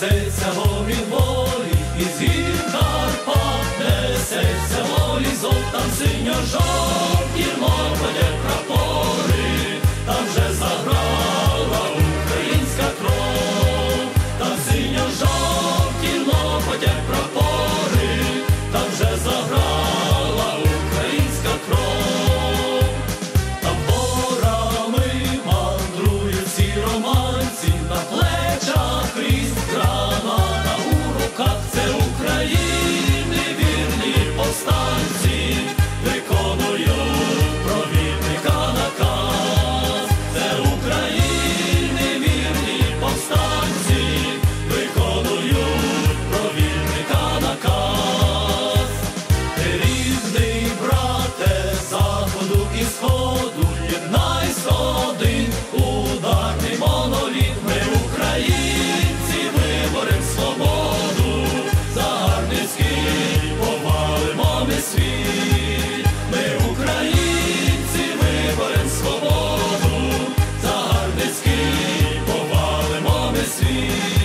несеться горі волі, і з гір Карпат. Несеться волі, золотом синьо жовті морде прапори, там вже заграла українська кров, там синьо жовті Yeah.